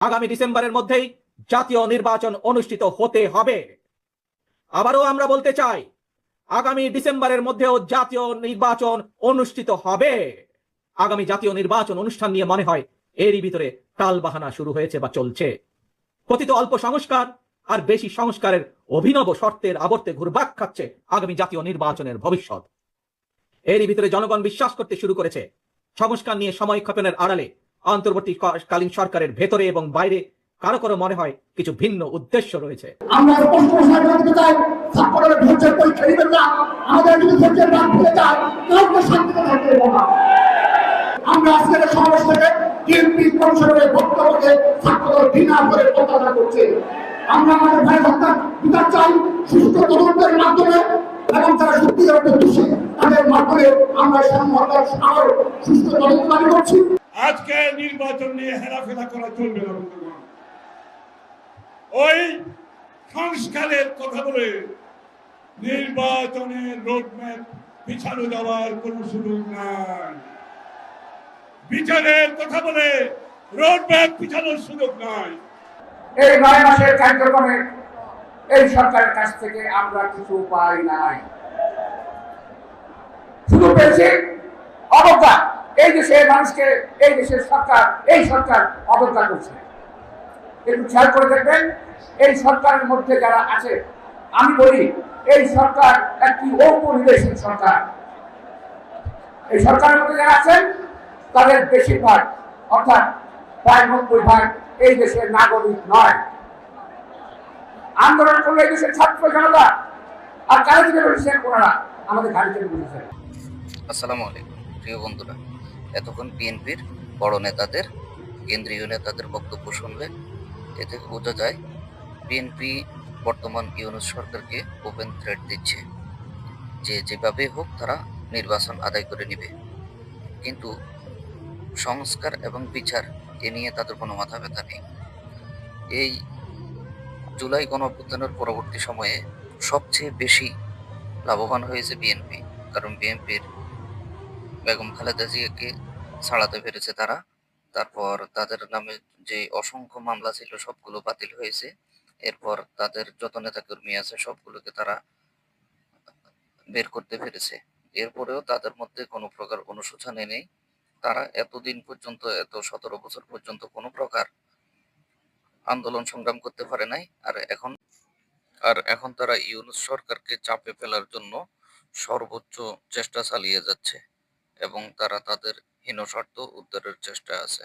আগামী ডিসেম্বরের মধ্যেই জাতীয় নির্বাচন অনুষ্ঠিত হতে হবে। আবারও আমরা বলতে চাই, আগামী ডিসেম্বরের মধ্যেও জাতীয় নির্বাচন অনুষ্ঠিত হবে। আগামী জাতীয় নির্বাচন অনুষ্ঠান নিয়ে মনে হয় এরই ভিতরে টালবাহানা শুরু হয়েছে বা চলছে। কথিত অল্প সংস্কার আর বেশি সংস্কারের অভিনব শর্তের আবর্তে ঘুরবাক খাচ্ছে আগামী জাতীয় নির্বাচনের ভবিষ্যৎ। এরই ভিতরে জনগণ বিশ্বাস করতে শুরু করেছে। সংস্কার নিয়ে সময় ক্ষেপণের আড়ালে অন্তর্বর্তীকালীন সরকারের ভেতরে এবং বাইরে কারও কারও মনে হয় কিছু ভিন্ন উদ্দেশ্য রয়েছে। আমরা আমাদের চাই সুস্থ মাধ্যমে, এবং সত্যিকার দোষী, তাদের মাধ্যমে আমরা তদন্ত করছি। আজকে নির্বাচন নিয়ে হেরাফেরা করা চলবে না ওই সংস্কারের কথা বলে নির্বাচনের রোডম্যাপ পিছানো যাওয়ার কোন সুযোগ নাই। বিচারের কথা বলে রোডম্যাপ পিছানোর সুযোগ নাই। এই নয় মাসের কার্যক্রমে এই সরকারের কাছ থেকে আমরা কিছু পাই নাই। শুধু পেয়েছি অবজ্ঞা। এই দেশের মানুষকে, এই দেশের সরকার, এই সরকার অবজ্ঞা করছে। একটু খেয়াল করে দেখবেন, এই সরকারের মধ্যে যারা আছে, আমি বলি, এই সরকার একটি ঔপনিবেশিক সরকার। এই সরকারের মধ্যে যারা আছেন, তাদের বেশিরভাগ, অর্থাৎ প্রায় নব্বই ভাগ এই দেশের নাগরিক নয়। আন্দোলন করলে এই দেশের ছাত্র জনতা। আর কারা থেকে বলেছেন ওনারা আমাদের গাড়ি থেকে বলেছেন আসসালামু আলাইকুম, প্রিয় বন্ধুরা। এতক্ষণ বিএনপির বড় নেতাদের, কেন্দ্রীয় নেতাদের বক্তব্য শুনলে এ থেকে বোঝা যায় বিএনপি বর্তমান ইউনুস সরকারকে ওপেন থ্রেট দিচ্ছে। যে যেভাবে হোক তারা নির্বাচন আদায় করে নেবে। কিন্তু সংস্কার এবং বিচার এ নিয়ে তাদের কোনো মাথা ব্যথা নেই। এই জুলাই গণঅভ্যুত্থানের পরবর্তী সময়ে সবচেয়ে বেশি লাভবান হয়েছে বিএনপি। কারণ বিএনপির বেগম খালেদা জিয়াকে ছাড়াতে পেরেছে তারা। তারপর তাদের নামে যে অসংখ্য মামলা ছিল, সবগুলো বাতিল হয়েছে। এরপর তাদের যত নেতাকর্মী আছে, সবগুলোকে তারা বের করতে পেরেছে। এরপরেও তাদের মধ্যে কোনো প্রকার অনুশোচনা নেই। তারা এতদিন পর্যন্ত, এত সতেরো বছর পর্যন্ত কোনো প্রকার আন্দোলন সংগ্রাম করতে পারে নাই। আর এখন আর এখন তারা ইউনুস সরকারকে চাপে ফেলার জন্য সর্বোচ্চ চেষ্টা চালিয়ে যাচ্ছে। এবং তারা তাদের হীন হীনস্বার্থ উদ্ধারের চেষ্টায় আছে।